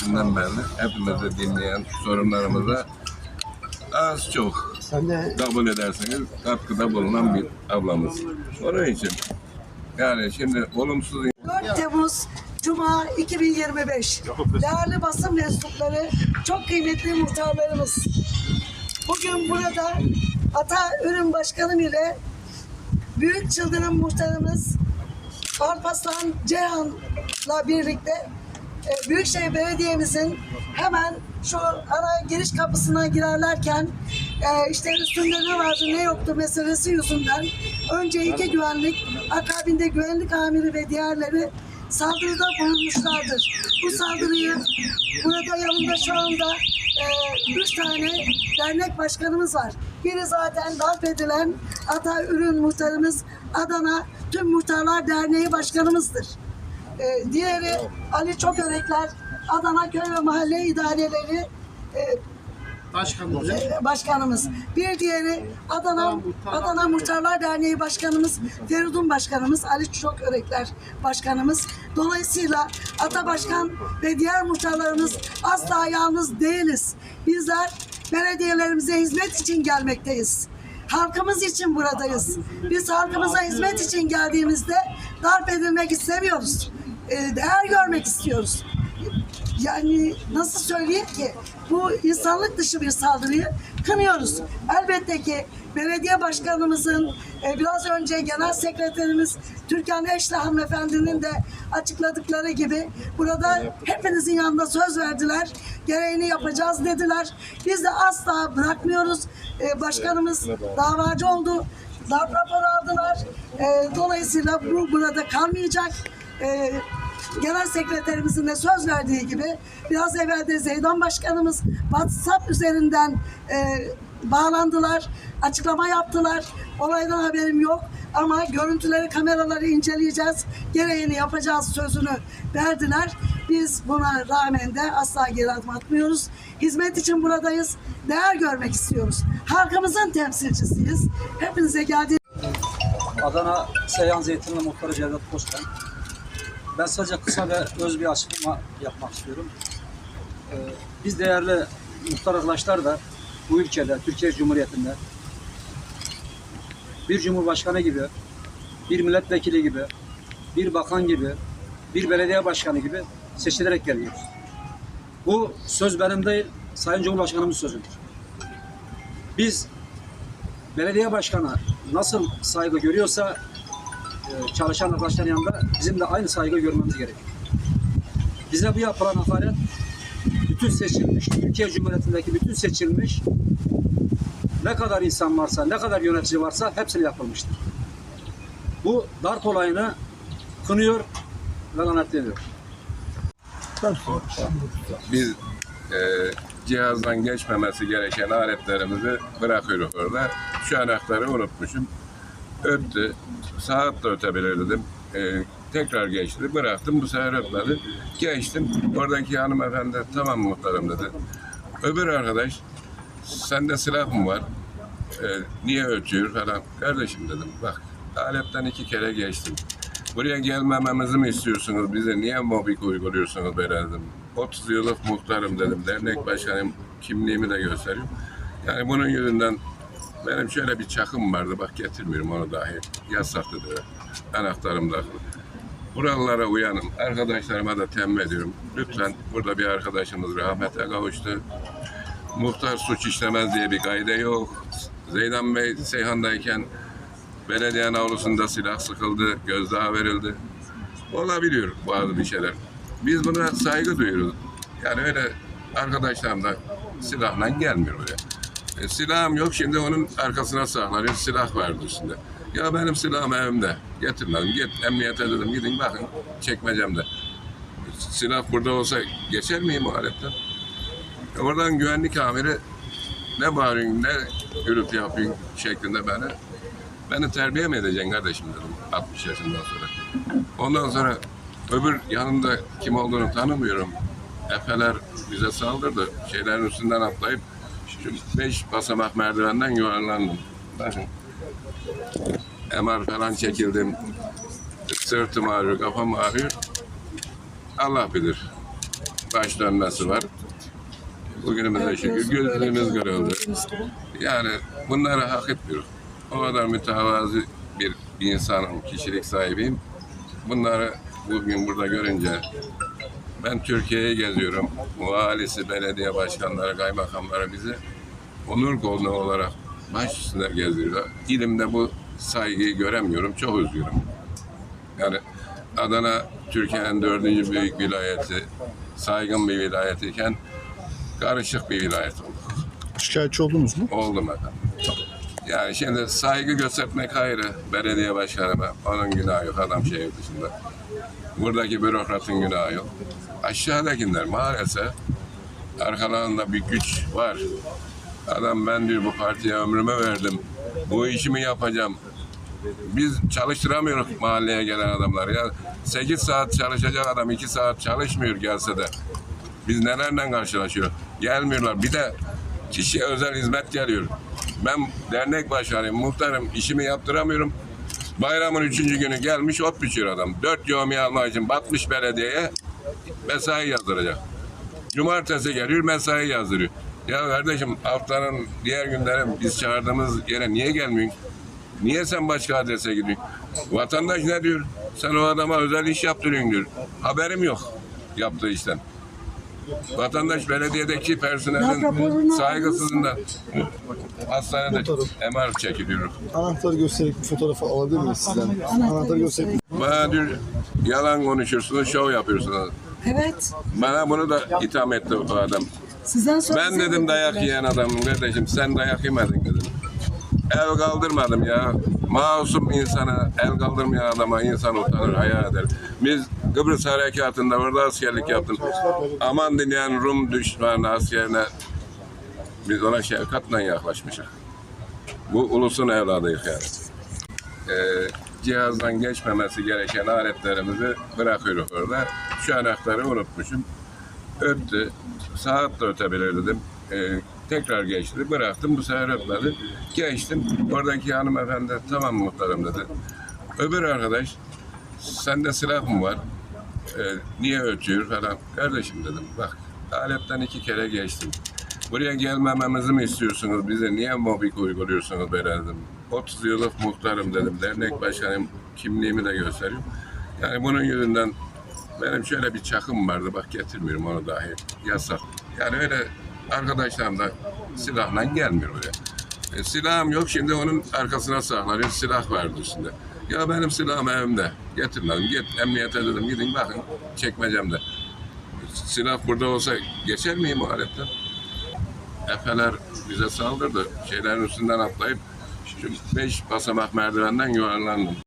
Şimdiden beri hepimizi dinleyen sorunlarımıza az çok kabul ederseniz katkıda bulunan bir ablamız. Onun için yani şimdi olumsuz 4 Temmuz Cuma 2025. Değerli basın mensupları, çok kıymetli muhtarlarımız. Bugün burada Ata Ürün Başkanım ile Büyük Çıldırım Muhtarımız Alparslan Ceyhan'la birlikte e, Büyükşehir Belediye'mizin hemen şu ana giriş kapısına girerlerken e, işte üstünde ne vardı ne yoktu meselesi yüzünden önce iki güvenlik, akabinde güvenlik amiri ve diğerleri saldırıda bulunmuşlardır. Bu saldırıyı burada yanında şu anda e, üç tane dernek başkanımız var. Biri zaten darp edilen Ata Ürün Muhtarımız Adana Tüm Muhtarlar Derneği Başkanımızdır. E, diğeri Ali Çokörekler Adana Köy ve Mahalle İdareleri e, e, başkanımız. Bir diğeri Adana Adana Muhtarlar Derneği Başkanımız Feridun Başkanımız Ali Çokörekler Başkanımız. Dolayısıyla Ata Başkan ve diğer muhtarlarımız asla yalnız değiliz. Bizler belediyelerimize hizmet için gelmekteyiz. Halkımız için buradayız. Biz halkımıza hizmet için geldiğimizde darp edilmek istemiyoruz. E, değer görmek istiyoruz yani nasıl söyleyeyim ki bu insanlık dışı bir saldırıyı kınıyoruz. Elbette ki belediye başkanımızın e, biraz önce genel sekreterimiz Türkan Eşli hanımefendinin de açıkladıkları gibi burada hepinizin yanında söz verdiler. Gereğini yapacağız dediler. Biz de asla bırakmıyoruz. E, başkanımız davacı oldu. Darp raporu aldılar. E, dolayısıyla bu burada kalmayacak. E, Genel sekreterimizin de söz verdiği gibi biraz evvel de Zeydan Başkanımız WhatsApp üzerinden e, bağlandılar, açıklama yaptılar. Olaydan haberim yok ama görüntüleri, kameraları inceleyeceğiz. Gereğini yapacağız sözünü verdiler. Biz buna rağmen de asla geri adım atmıyoruz. Hizmet için buradayız. Değer görmek istiyoruz. Halkımızın temsilcisiyiz. Hepinize geldiğiniz Adana Seyhan Zeytinli Muhtarı Cevdet Bostan. Ben sadece kısa ve öz bir açıklama yapmak istiyorum. Ee, biz değerli muhtar arkadaşlar da bu ülkede, Türkiye Cumhuriyeti'nde bir cumhurbaşkanı gibi, bir milletvekili gibi, bir bakan gibi, bir belediye başkanı gibi seçilerek geliyoruz. Bu söz benim değil, Sayın Cumhurbaşkanımız sözüdür. Biz belediye başkanı nasıl saygı görüyorsa çalışan arkadaşların yanında bizim de aynı saygı görmemiz gerekiyor. Bize bu yapılan hakaret bütün seçilmiş, Türkiye Cumhuriyeti'ndeki bütün seçilmiş ne kadar insan varsa, ne kadar yönetici varsa hepsine yapılmıştır. Bu darp olayını kınıyor ve lanetleniyor. biz e, cihazdan geçmemesi gereken aletlerimizi bırakıyoruz orada. Şu anahtarı unutmuşum. Öttü. Saat de ötebilirdim. E, tekrar geçti. Bıraktım. Bu sefer ötmedi. Geçtim. Oradaki hanımefendi tamam muhtarım dedi. Öbür arkadaş sende silah mı var? E, niye ötüyor falan. Kardeşim dedim bak aletten iki kere geçtim. Buraya gelmememizi mi istiyorsunuz? Bize niye mobbing uyguluyorsunuz böyle dedim. 30 yıllık muhtarım dedim. Dernek başkanım kimliğimi de göstereyim. Yani bunun yüzünden benim şöyle bir çakım vardı. Bak getirmiyorum onu dahi. Yasaktı. Anahtarım da. Buralara uyanın. Arkadaşlarıma da tembih ediyorum. Lütfen burada bir arkadaşımız rahmete kavuştu. Muhtar suç işlemez diye bir kaide yok. Zeydan Bey Seyhan'dayken belediyenin avlusunda silah sıkıldı, gözdağı verildi. Olabiliyor bazı bir şeyler. Biz buna saygı duyuyoruz. Yani öyle arkadaşlarım da silahla gelmiyor buraya. E, silahım yok şimdi onun arkasına saklanıyor. Silah vardı üstünde. Ya benim silahım evimde. Getirmedim. Git emniyete dedim. Gidin bakın çekmecemde. Silah burada olsa geçer miyim o aletten? E, oradan güvenlik amiri ne bağırıyorsun ne gürültü yapıyorsun şeklinde beni Beni terbiye mi edeceksin kardeşim dedim 60 yaşından sonra. Ondan sonra öbür yanında kim olduğunu tanımıyorum. Efeler bize saldırdı. Şeylerin üstünden atlayıp şu beş basamak merdivenden yuvarlandım. Bakın. MR falan çekildim. Sırtım ağrıyor, kafam ağrıyor. Allah bilir. Baş dönmesi var. Bugünümüze şükür gözlüğümüz görüldü. Yani bunları hak etmiyorum. O kadar mütevazi bir insanım, kişilik sahibiyim. Bunları bugün burada görünce ben Türkiye'yi geziyorum. Valisi, belediye başkanları, kaymakamları bizi onur kolu olarak baş üstüne gezdiriyorlar. İlimde bu saygıyı göremiyorum. Çok üzgünüm. Yani Adana Türkiye'nin dördüncü büyük vilayeti, saygın bir vilayetiyken karışık bir vilayet oldu. Şikayetçi oldunuz mu? Oldum efendim. Yani şimdi saygı göstermek ayrı. Belediye başkanıma onun günahı yok adam şehir dışında. Buradaki bürokratın günahı yok. Aşağıdakiler maalesef arkalarında bir güç var. Adam ben diyor bu partiye ömrümü verdim. Bu işimi yapacağım. Biz çalıştıramıyoruz mahalleye gelen adamlar. Ya 8 saat çalışacak adam 2 saat çalışmıyor gelse de. Biz nelerle karşılaşıyoruz? Gelmiyorlar. Bir de kişiye özel hizmet geliyor. Ben dernek başkanıyım, muhtarım, işimi yaptıramıyorum. Bayramın üçüncü günü gelmiş ot biçiyor adam. Dört yoğumi almak için batmış belediyeye mesai yazdıracak. Cumartesi geliyor mesai yazdırıyor. Ya kardeşim haftanın diğer günleri biz çağırdığımız yere niye gelmiyorsun? Niye sen başka adrese gidiyorsun? Vatandaş ne diyor? Sen o adama özel iş yaptırıyorsun diyor. Haberim yok yaptığı işten. Vatandaş belediyedeki personelin aldınız saygısızlığından hastanede MR çekiliyor. Anahtarı göstererek bir fotoğrafı alabilir miyiz sizden? Anahtarı göstererek Bana diyor yalan konuşursunuz, şov yapıyorsunuz. Evet. Bana bunu da itham etti o adam. Sizden sonra Ben size dedim dayak dediler. yiyen adamım kardeşim. Sen dayak yemedin dedim. El kaldırmadım ya. Masum insana, el kaldırmayan adama insan utanır, hayal eder. Biz Kıbrıs Harekatı'nda orada askerlik yaptım. Aman dinleyen Rum düşmanı askerine biz ona şefkatle yaklaşmışız. Bu ulusun evladıyız yani. Ee, cihazdan geçmemesi gereken aletlerimizi bırakıyoruz orada. Şu anahtarı unutmuşum öttü. Saat de ötebilirdim. Ee, tekrar geçti. Bıraktım. Bu sefer ötmedi. Geçtim. Oradaki hanımefendi tamam muhtarım dedi. Öbür arkadaş sende silah mı var? Ee, niye ötüyor falan. Kardeşim dedim bak aletten iki kere geçtim. Buraya gelmememizi mi istiyorsunuz? Bize niye mobbing uyguluyorsunuz böyle dedim. 30 yıllık muhtarım dedim. Dernek başkanım kimliğimi de gösteriyorum. Yani bunun yüzünden benim şöyle bir çakım vardı bak getirmiyorum onu dahi yasak. Yani öyle arkadaşlarım da silahla gelmiyor buraya. E, silahım yok şimdi onun arkasına saklanıyor silah vardı üstünde. Ya benim silahım evimde getirmedim git emniyete dedim gidin bakın çekmecemde. Silah burada olsa geçer miyim o aletten? Efeler bize saldırdı. Şeylerin üstünden atlayıp şu beş basamak merdivenden yuvarlandım.